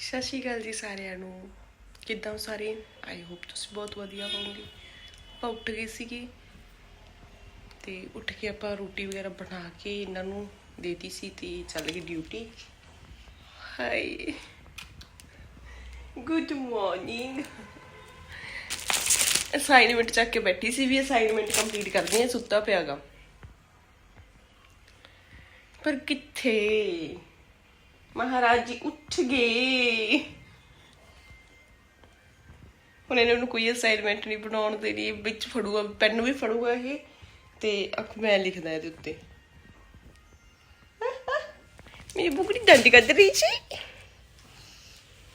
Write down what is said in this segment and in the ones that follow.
ਸਤਿ ਸ਼੍ਰੀ ਅਕਾਲ ਜੀ ਸਾਰਿਆਂ ਨੂੰ। ਕਿੱਦਾਂ ਹੋ ਸਾਰੇ? ਆਈ ਹੋਪ ਤੁਸੀਂ ਬਹੁਤ ਵਧੀਆ ਹੋਵੋਗੇ। ਆਪਾਂ ਉੱਠ ਗਏ ਸੀਗੇ ਤੇ ਉੱਠ ਕੇ ਆਪਾਂ ਰੋਟੀ ਵਗੈਰਾ ਬਣਾ ਕੇ ਇਹਨਾਂ ਨੂੰ ਦੇਤੀ ਸੀ ਤੇ ਚੱਲ ਗਈ duty hi good morning assignment ਚੱਕ ਕੇ ਬੈਠੀ ਸੀ ਵੀ ਅਸਾਈਨਮੈਂਟ ਕੰਪਲੀਟ ਕਰਦੀ ਹਾਂ, ਸੁੱਤਾ ਪਿਆਗਾ ਪਰ ਕਿੱਥੇ? ਮਹਾਰਾਜ ਜੀ, ਉੱਠ ਗਏ। ਹੁਣ ਇਹਨਾਂ ਨੂੰ ਕੋਈ ਅਸਾਈਨਮੈਂਟ ਨਹੀਂ ਬਣਾਉਣ ਦੇਣੀ। ਵਿੱਚ ਫੜੂਗਾ ਪੈਨ ਵੀ ਫੜੂਗਾ ਇਹ, ਤੇ ਅੱਖ ਮੈਂ ਲਿਖਦਾ ਇਹਦੇ ਉੱਤੇ। ਮੇਰੀ ਬੁਕੜੀ ਦੰਦ ਕੱਢ ਰਹੀ ਸੀ।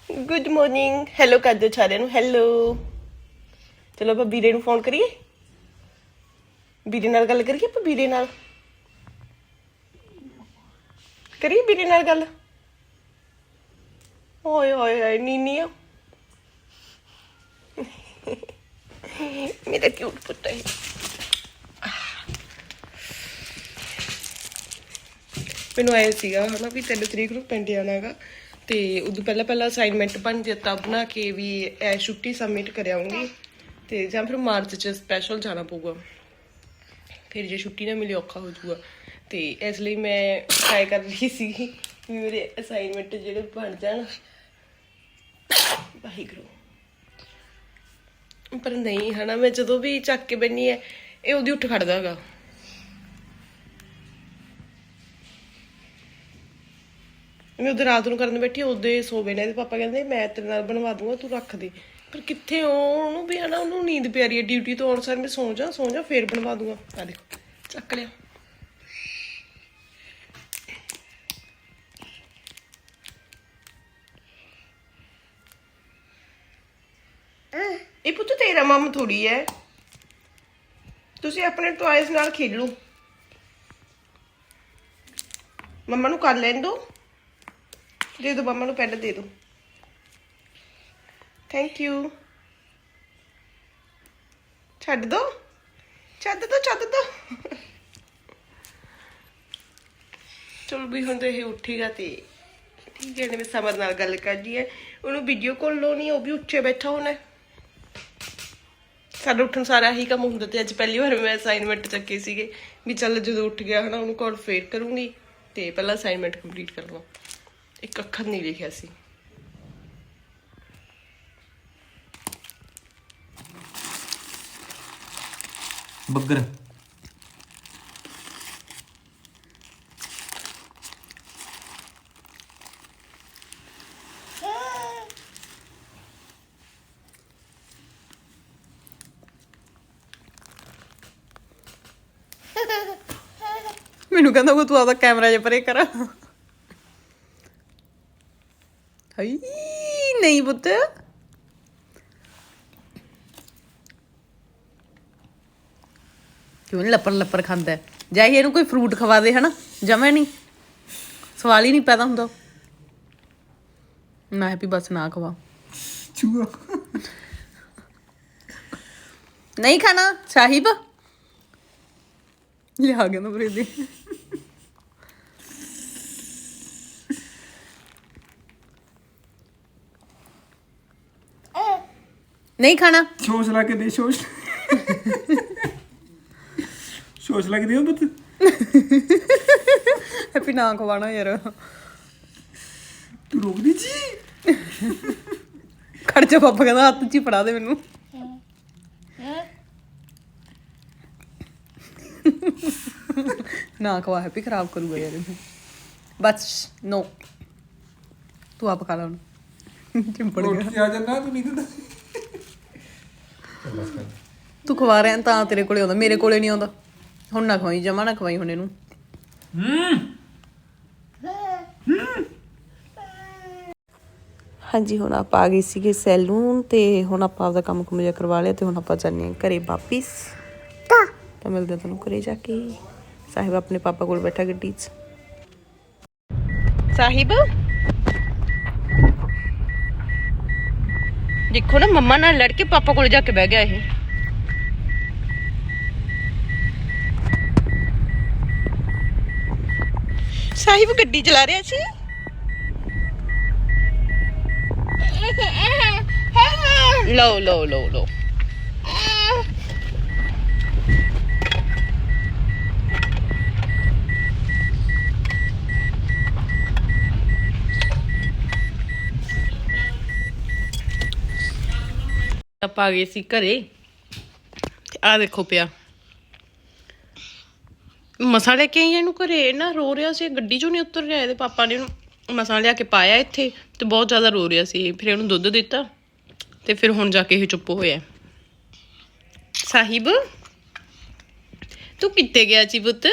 ਗੁੱਡ ਮਾਰਨਿੰਗ ਹੈਲੋ ਕਰ ਦਿਓ ਸਾਰਿਆਂ ਨੂੰ। ਹੈਲੋ ਚਲੋ ਆਪਾਂ ਵੀਰੇ ਨੂੰ ਫੋਨ ਕਰੀਏ। ਵੀਰੇ ਨਾਲ ਗੱਲ ਕਰੀਏ ਆਪਾਂ, ਵੀਰੇ ਨਾਲ? ਕਰੀਏ ਵੀਰੇ ਨਾਲ ਗੱਲ? ਓਏ ਓਏ ਓਏ, ਨੀਨੀ ਆ। ਮੇਰਾ ਕਿਊਟ ਪੁੱਤ ਹੈ ਮੈਨੂੰ ਆਇਆ ਸੀਗਾ ਹਨਾ ਵੀ ਤਿੰਨ ਤਰੀਕ ਨੂੰ ਪਿੰਡ ਜਾਣਾਗਾ ਤੇ ਉਦੋਂ ਪਹਿਲਾਂ ਪਹਿਲਾਂ ਅਸਾਈਨਮੈਂਟ ਬਣ ਦਿੱਤਾ ਬਣਾ ਕੇ ਵੀ ਇਹ ਛੁੱਟੀ ਸਬਮਿਟ ਕਰ ਤੇ ਜਾਂ ਫਿਰ ਮਾਰਚ ਚ ਸਪੈਸ਼ਲ ਜਾਣਾ ਪਊਗਾ। ਫਿਰ ਜੇ ਛੁੱਟੀ ਨਾ ਮਿਲੇ ਔਖਾ ਹੋ ਜਾਊਗਾ। ਤੇ ਇਸ ਲਈ ਮੈਂ ਟਰਾਈ ਕਰ ਰਹੀ ਸੀ ਵੀ ਮੇਰੇ ਅਸਾਈਨਮੈਂਟ ਜਿਹੜੇ ਬਣ ਜਾਣ। ਵਾਹਿਗੁਰੂ। ਪਰ ਨਹੀਂ, ਹਨਾ, ਮੈਂ ਜਦੋਂ ਵੀ ਚੱਕ ਕੇ ਬੈਣੀ ਹੈ ਇਹ ਉਹਦੀ ਉੱਠ ਖੜਦਾ ਹੈਗਾ ਮੈਂ ਉਹਦੇ ਰਾਤ ਨੂੰ ਕਰਨ ਬੈਠੀ ਉਹਦੇ ਸੋਵੇ ਨੇ ਇਹਦੇ ਪਾਪਾ ਕਹਿੰਦੇ, ਮੈਂ ਤੇਰੇ ਨਾਲ ਬਣਵਾ ਦੂੰਗਾ, ਤੂੰ ਰੱਖ ਦੇ। ਪਰ ਕਿੱਥੇ ਉਹ, ਉਹਨੂੰ ਵੀ ਹਨਾ, ਉਹਨੂੰ ਨੀਂਦ ਪਿਆਰੀ ਹੈ ਡਿਊਟੀ ਤੋਂ ਆਉਣ ਸਾਰ ਮੈਂ ਸੌਂ ਜਾ ਸੌਂ ਜਾ, ਫੇਰ ਬਣਵਾ ਦੂੰਗਾ। ਆ ਦੇਖੋ, ਚੱਕ ਲਿਆ। ਇਹ ਪੁੱਤ ਤੇਰਾ ਮਮ ਥੋੜੀ ਹੈ। ਤੁਸੀਂ ਆਪਣੇ ਟੌਇਜ਼ ਨਾਲ ਖੇਲੋ। ਮੰਮਾ ਨੂੰ ਕਰ ਲੈਣ ਦੋ। ਦੇ ਦੋ, ਮੰਮਾ ਨੂੰ ਪੈਡ ਦੇ ਦੋ। ਥੈਂਕ ਯੂ ਛੱਡ ਦੋ। ਛੱਡ ਦੋ ਛੱਡ ਦੋ। ਚਲੋ ਵੀ ਹੁਣ ਤੇ ਇਹ ਉੱਠੇਗਾ ਤੇ ਠੀਕ ਹੈ ਨੇ ਮੈਂ ਸਮਰ ਨਾਲ ਗੱਲ ਕਰਦੀ ਹੈ। ਉਹਨੂੰ ਵੀਡੀਓ ਕਾਲ ਲਾਉਣੀ ਉਹ ਵੀ ਉੱਚੇ ਬੈਠਾ ਹੋਣਾ ਸਾਡਾ ਉੱਠਣ ਸਾਰਾ ਹੀ ਕੰਮ ਹੁੰਦਾ ਤੇ ਅੱਜ ਪਹਿਲੀ ਵਾਰ ਮੈਂ ਅਸਾਈਨਮੈਂਟ ਚੱਕੇ ਸੀਗੇ ਵੀ ਚੱਲ ਜਦੋਂ ਉੱਠ ਗਿਆ ਹਨਾ, ਉਹਨੂੰ ਕਾਲ ਫੇਰ ਕਰੂੰਗੀ ਤੇ ਪਹਿਲਾਂ ਅਸਾਈਨਮੈਂਟ ਕੰਪਲੀਟ ਕਰ ਲਵਾਂ। ਇੱਕ ਅੱਖਰ ਨਹੀਂ ਲਿਖਿਆ ਸੀ। ਬੱਗਰ। ਮੈਨੂੰ ਕਹਿੰਦਾ ਉਹ ਤੂੰ ਆਦਾ ਕੈਮਰਾ ਜੇ ਪਰੇ ਕਰ। ਹਈ ਨਹੀਂ ਪੁੱਤ। ਕਿਉਂ ਲੱਪਰ ਲੱਪਰ ਖਾਂਦਾ ਹੈ? ਜਾਈ ਇਹਨੂੰ ਕੋਈ ਫਰੂਟ ਖਵਾ ਦੇ ਹਨਾ? ਜਮੇ ਨਹੀਂ। ਸਵਾਲ ਹੀ ਨਹੀਂ ਪੈਦਾ ਹੁੰਦਾ। ਨਾ ਹੈਪੀ ਬਸ ਨਾ ਖਵਾ। ਚੂਹਾ। ਨਹੀਂ ਖਾਣਾ ਸਾਹਿਬ? ਲਿਆ ਗਿਆ ਨਾ ਬਰੇ ਦੇ ਨਹੀਂ ਖਾਣਾ? ਸ਼ੋਸ਼ ਲਾ ਕੇ ਦੇ ਸ਼ੋਸ਼। ਸ਼ੋਸ਼ ਲਾ ਕੇ ਦੇ ਪੁੱਤ। ਹੈਪੀ ਨਾ ਖਵਾਣਾ ਯਾਰ। ਤੂੰ ਰੋਕ ਦੀ ਜੀ? ਖੜ ਜਾ ਪਾਪਾ ਕਹਿੰਦਾ ਹੱਥ 'ਚ ਹੀ ਫੜਾ ਦੇ ਮੈਨੂੰ। ਨਾ ਖਵਾ ਹੈਪੀ ਖਰਾਬ ਕਰੂਗਾ ਯਾਰ ਇਹਨੂੰ ਬਸ ਨੋ ਤੂੰ ਆਪ ਖਾ ਲਾ ਹੁਣ। ਚਿੰਪੜ ਗਿਆ। ਰੋਟੀ ਆ ਜਾਂਦਾ ਤੂੰ ਨਹੀਂ ਦਿੰਦਾ। ਤੂੰ ਖਵਾ ਰਿਹਾ ਤਾਂ ਤੇਰੇ ਕੋਲੇ ਆਉਂਦਾ ਮੇਰੇ ਕੋਲੇ ਨਹੀਂ ਆਉਂਦਾ। ਹੁਣ ਨਾ ਖਵਾਈ ਜਮਾ ਨਾ ਖਵਾਈ ਹੁਣ ਇਹਨੂੰ। ਹਾਂਜੀ ਹੁਣ ਆਪਾਂ ਆ ਗਏ ਸੀਗੇ ਸੈਲੂਨ ਤੇ ਹੁਣ ਆਪਾਂ ਆਪਦਾ ਕੰਮ ਕੁਮ ਜਿਹਾ ਕਰਵਾ ਲਿਆ ਤੇ ਹੁਣ ਆਪਾਂ ਚੱਲਨੇ ਹਾਂ ਘਰੇ ਵਾਪਿਸ। ਤਾਂ ਮਿਲਦੇ ਹਾਂ ਤੁਹਾਨੂੰ ਘਰੇ ਜਾ ਕੇ। ਸਾਹਿਬ ਆਪਣੇ ਪਾਪਾ ਕੋਲ ਬੈਠਾ ਗੱਡੀ 'ਚ। ਸਾਹਿਬ? देखो ना मम्मा ना लड़के पापा को जाके बह गया है। साहिब गड्डी चला रहा है लो लो लो लो ਆਪਾਂ ਆ ਗਏ ਸੀ ਘਰੇ। ਆ ਦੇਖੋ ਪਿਆ। ਮਸਾ ਲੈ ਕੇ ਆਈ ਇਹਨੂੰ ਘਰੇ। ਨਾ ਰੋ ਰਿਹਾ ਸੀ, ਗੱਡੀ ਚੋਂ ਨਹੀਂ ਉਤਰ ਰਿਹਾ, ਇਹਦੇ ਪਾਪਾ ਨੇ ਇਹਨੂੰ ਮਸਾ ਲਿਆ ਕੇ ਪਾਇਆ ਇੱਥੇ ਤੇ ਬਹੁਤ ਜ਼ਿਆਦਾ ਰੋ ਰਿਹਾ ਸੀ। ਫਿਰ ਇਹਨੂੰ ਦੁੱਧ ਦਿੱਤਾ ਤੇ ਫਿਰ ਹੁਣ ਜਾ ਕੇ ਇਹ ਚੁੱਪ ਹੋਇਆ। ਸਾਹਿਬ, ਤੂੰ ਕਿੱਥੇ ਗਿਆ ਸੀ ਪੁੱਤ?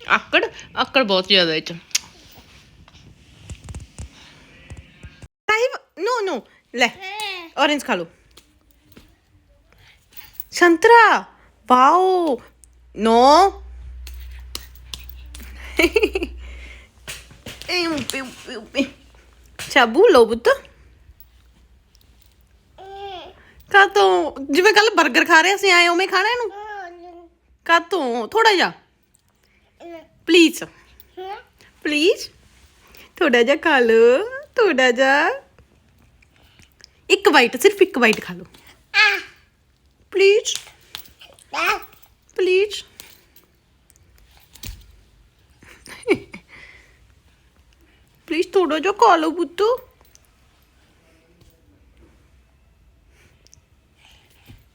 ਆਕੜ ਆਕੜ ਬਹੁਤ ਜ਼ਿਆਦਾ ਇਹ ਚ। ਸਾਹਿਬ ਨੋ ਨੋ ਲੈ orange ਖਾ ਲੋ ਸੰਤਰਾ ਵਾਓ ਨੋ ਇਹ ਪੇ ਪੇ ਚਾਬੂ ਲੋ ਬੁੱਤ ਕਾ ਤੋਂ ਜਿਵੇਂ ਕੱਲ 버ਗਰ ਖਾ ਰਹੇ ਸੀ ਆਏ ਉਵੇਂ ਖਾਣਾ ਇਹਨੂੰ ਕਾ ਤੋਂ ਥੋੜਾ ਜਿਹਾ ਪਲੀਜ਼ ਪਲੀਜ਼ ਥੋੜਾ ਜਿਹਾ ਖਾ ਲੋ ਥੋੜਾ ਜਿਹਾ ਇੱਕ ਬਾਈਟ ਸਿਰਫ ਇੱਕ ਬਾਈਟ ਖਾ ਲੋ ਪਲੀਜ਼ ਪਲੀਜ਼ ਪਲੀਜ਼ ਥੋੜਾ ਜਿਹਾ ਖਾ ਲਓ ਪੁੱਤ।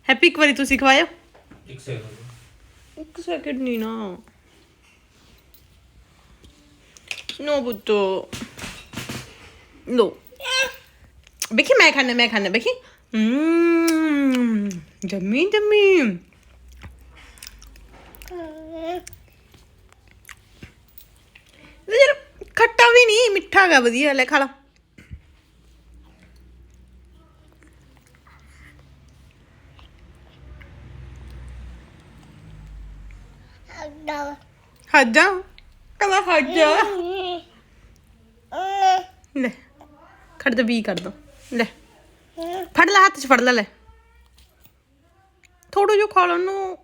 ਹੈਪੀ ਇੱਕ ਵਾਰੀ ਤੁਸੀਂ ਖਵਾਇਓ। ਇੱਕ ਸੈਕਿੰਡ ਇੱਕ ਸੈਕਿੰਡ ਨਹੀਂ ਨਾ। ਨੋ ਪੁੱਤੋ। ਲੋ ਦੇਖੀ ਮੈਂ ਖਾਣਾ ਮੈਂ ਖਾਣਾ ਹਮ ਜੰਮੀ ਜੰਮੀ। ਯਾਰ ਖੱਟਾ ਵੀ ਨਹੀਂ ਮਿੱਠਾ ਗਾ ਵਧੀਆ। ਲੈ ਖਾ ਲਾ। ਹੱਜਾ ਕਲਾ ਹੱਜਾ ਲੈ ਖੜ ਦੇ ਵੀ ਕਰ ਦੋ। ਲੈ। ਫੜ ਲੈ ਹੱਥ 'ਚ ਫੜ ਲੈ ਲੈ। ਥੋੜਾ ਜਿਹਾ ਖਾ ਲਓ ਨੂੰ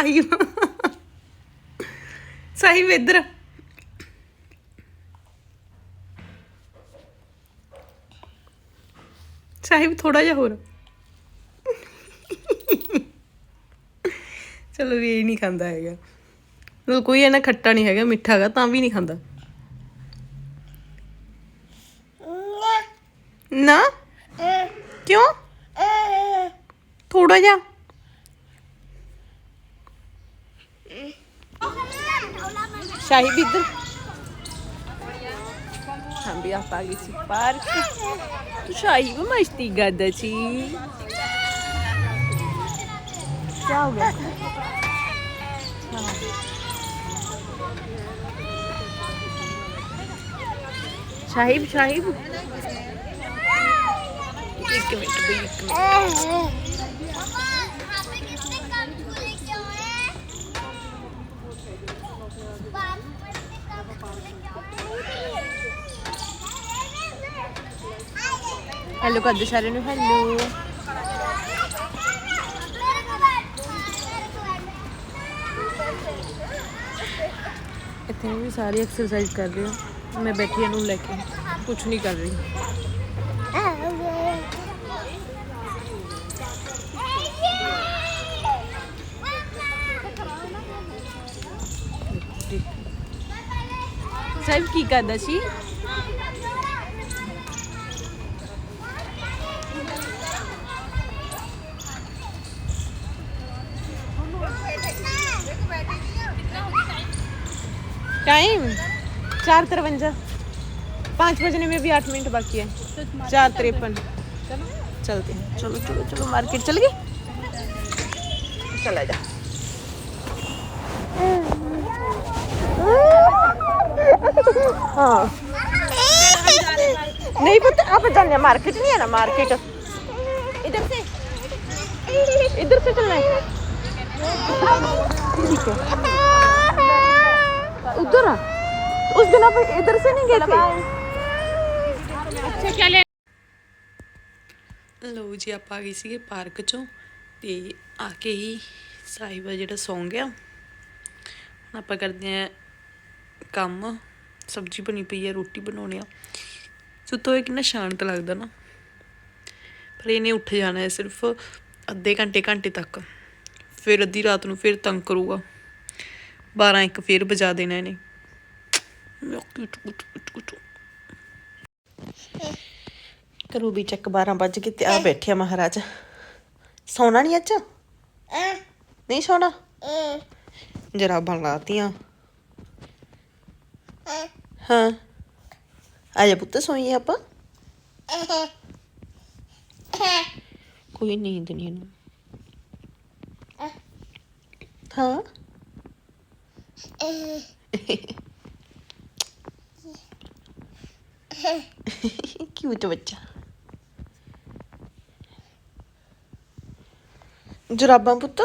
ਸਾਹਿਬ ਸਾਹਿਬ ਇੱਧਰ ਸਾਹਿਬ ਥੋੜਾ ਜਿਹਾ ਹੋਰ ਚਲੋ ਵੀ ਇਹ ਨਹੀਂ ਖਾਂਦਾ ਹੈਗਾ ਮਤਲਬ ਕੋਈ ਇਹਨਾਂ ਖੱਟਾ ਨਹੀਂ ਹੈਗਾ ਮਿੱਠਾ ਹੈਗਾ ਤਾਂ ਵੀ ਨਹੀਂ ਖਾਂਦਾ ਨਾ ਕਿਉਂ ਥੋੜਾ ਜਿਹਾ Şahin bildim. Também apaga esse parque. o Şahin bu mastigada ti. Tchau, velho. Şahib, Şahib. Bir, iki, bir, iki, bir. Hello ਕਰਦੇ ਸਾਰਿਆਂ ਨੂੰ ਹੈਲੋ ਇੱਥੇ ਵੀ ਸਾਰੇ ਐਕਸਰਸਾਈਜ਼ ਕਰ ਰਹੇ ਹੋ। ਮੈਂ ਬੈਠੀ ਇਹਨੂੰ ਲੈ ਕੇ। ਕੁਝ ਨਹੀਂ ਕਰ ਰਹੀ। ਸਾਹਿਬ, ਕੀ ਕਰਦਾ ਸੀ? टाइम चार तिरवंजा। पाँच बजने में भी आठ मिनट बाकी है। चार तिरपन। चलते हैं। चलो चलो चलो मार्केट चल गए चला जा। हाँ। नहीं पता, आप जाने मार्केट नहीं है ना मार्केट इधर से। इधर से चलना है। ठीक है। उधर आ तो उस दिन आप इधर से नहीं गए थे ਲਓ ਜੀ ਆਪਾਂ ਆ ਗਏ ਸੀਗੇ ਪਾਰਕ ਚੋਂ ਤੇ ਆ ਕੇ ਹੀ ਸਾਹਿਬਾ ਜਿਹੜਾ ਸੌਂ ਗਿਆ ਹੁਣ ਆਪਾਂ ਕਰਦੇ ਆ ਕੰਮ ਸਬਜ਼ੀ ਬਣੀ ਪਈ ਆ ਰੋਟੀ ਬਣਾਉਣੀ ਆ ਸੁੱਤੋ ਇਹ ਕਿੰਨਾ ਸ਼ਾਂਤ ਲੱਗਦਾ ਨਾ ਪਰ ਇਹਨੇ ਉੱਠ ਜਾਣਾ ਹੈ ਸਿਰਫ ਅੱਧੇ ਘੰਟੇ ਘੰਟੇ ਤੱਕ ਫਿਰ ਅੱਧੀ ਰਾਤ ਨੂੰ ਫਿਰ ਤੰਗ ਕਰੂਗਾ 12 ਇੱਕ ਫਿਰ ਵਜਾ ਦੇਣਾ ਇਹਨੇ। ਕਰੋ ਵੀ ਚੱਕ 12 ਵੱਜ ਗਏ ਤੇ ਆ ਬੈਠਿਆ ਮਹਾਰਾਜ। ਸੌਣਾ ਨਹੀਂ ਅੱਜ? ਨਹੀਂ ਸੌਣਾ? ਜਰਾਬਾਂ ਲਾਤੀਆਂ। ਹਾਂ। ਆ ਪੁੱਤ ਸੋਈਏ ਆਪਾਂ। ਕੋਈ ਨੀਂਦ ਨਹੀਂ ਇਹਨੂੰ। ਹਾਂ। Eh. ਕਿਊਟ ਬੱਚਾ। ਜਰਾਬਾਂ ਪੁੱਤ।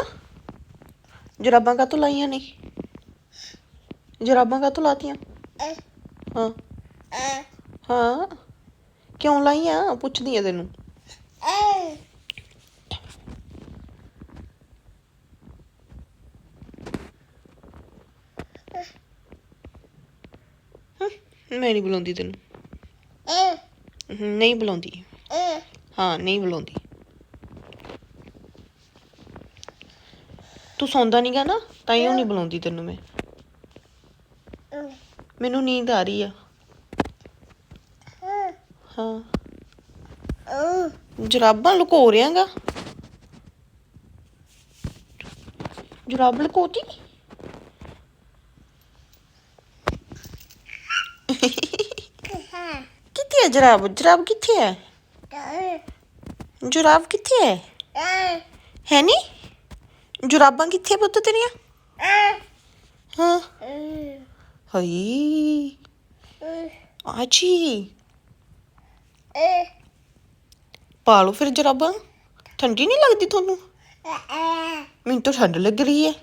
ਜਰਾਬਾਂ ਕਾਤੋਂ ਲਾਈਆਂ ਨੇ? ਜਰਾਬਾਂ ਕਾ ਕਾਤੋਂ ਲਾਤੀਆਂ? ਹਾਂ। ਹਾਂ। ਕਿਉਂ ਲਾਈਆਂ? ਪੁੱਛਦੀ ਆ ਤੈਨੂੰ। eh. ਮੈਂ ਨਹੀਂ ਬੁਲਾਉਂਦੀ ਤੈਨੂੰ। ਨਹੀਂ ਬੁਲਾਉਂਦੀ। ਹਾਂ, ਨਹੀਂ ਬੁਲਾਉਂਦੀ। ਤੂੰ ਸੌਂਦਾ ਨਹੀਂਗਾ ਨਾ, ਤਾਂ ਹੀ ਉਹ ਨਹੀਂ ਬੁਲਾਉਂਦੀ ਤੈਨੂੰ ਮੈਂ। ਮੈਨੂੰ ਨੀਂਦ ਆ ਰਹੀ ਆ। ਹਾਂ। ਜਰਾਬਾਂ ਲੁਕੋ ਰਿਆਂਗਾ ਜਰਾਬ ਲੁਕੋਤੀ? ਹੈ ਜਰਾਬ? ਜਰਾਬ ਕਿੱਥੇ ਹੈ? ਜਰਾਬ ਕਿੱਥੇ ਹੈ? ਹੈ ਨਹੀਂ? ਜੁਰਾਬਾਂ ਕਿੱਥੇ ਪੁੱਤ ਤੇਰੀਆਂ? ਹਾਂ। ਹਈ। ਆਜੀ। ਪਾ ਲਓ ਫਿਰ ਜਰਾਬਾਂ। ਠੰਡੀ ਨਹੀਂ ਲੱਗਦੀ ਤੁਹਾਨੂੰ? ਮੈਨੂੰ ਤਾਂ ਠੰਡ ਲੱਗ ਰਹੀ ਹੈ।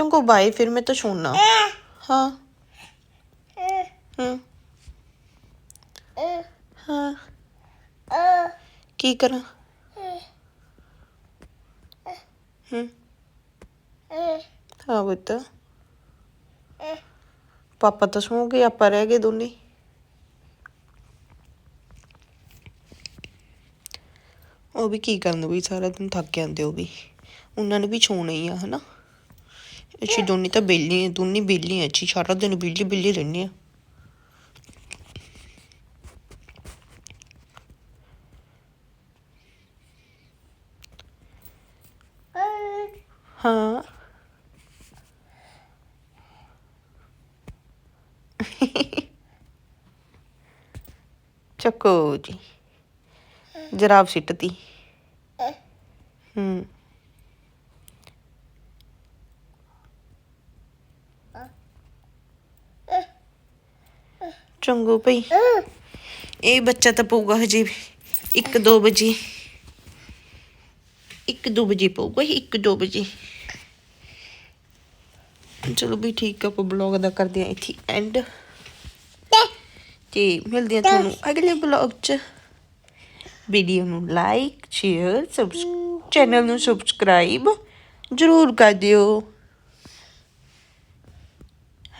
ਚੰਗੋ ਬਾਏ ਫਿਰ ਮੈਂ ਤਾਂ ਸੌਣਾ ਹਾਂ ਹੂੰ ਕੀ ਕਰਾਂ ਹੂੰ ਹਾਂ ਬੁੱਤ ਪਾਪਾ ਤਾਂ ਸੌਂ ਗਏ ਆਪਾਂ ਰਹਿ ਗਏ ਦੋਨੇ ਉਹ ਵੀ ਕੀ ਕਰਨ ਵੀ ਸਾਰਾ ਦਿਨ ਥੱਕ ਜਾਂਦੇ ਉਹ ਵੀ ਉਹਨਾਂ ਨੇ ਵੀ ਛੋਣਾ ਹੀ ਆ ਹਨਾ ਅਸੀਂ ਦੋਨੇ ਤਾਂ ਬੇਲੀ ਦੋਨੇ ਬੇਲੀ ਆ ਅਸੀਂ ਸਾਰਾ ਦਿਨ ਬਿਜਲੀ ਬਿਜਲੀ ਰਹਿੰਦੇ ਆ। ਹਾਂ। ਚੱਕੋ ਜੀ। ਜਰਾਬ ਸਿੱਟਤੀ। ਹੂੰ। ਚੰਗੋ ਭਈ। ਇਹ ਬੱਚਾ ਤਾਂ ਪਊਗਾ ਹਜੇ 1-2 ਵਜੇ। 1-2 ਵਜੇ ਪਊਗਾ 1-2 ਵਜੇ। ਚਲੋ ਵੀ ਠੀਕ ਆ, ਆਪਾਂ ਬਲੌਗ ਦਾ ਕਰਦੇ ਆ ਇੱਥੇ ਐਂਡ ਤੇ ਮਿਲਦੇ ਆ ਤੁਹਾਨੂੰ ਅਗਲੇ ਬਲੌਗ 'ਚ। ਵੀਡੀਓ ਨੂੰ ਲਾਈਕ ਸ਼ੇਅਰ ਸਬਸਕ੍ਰਾਈਬ ਚੈਨਲ ਨੂੰ ਸਬਸਕ੍ਰਾਈਬ ਜਰੂਰ ਕਰ ਦਿਓ।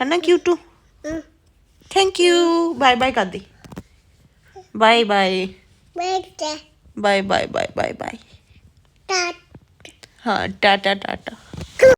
ਹਨਾ ਕਿਊਟੂ? Thank you. Bye bye, Gandhi. Bye bye. Bye bye bye bye bye. Tata. Ha, tata tata.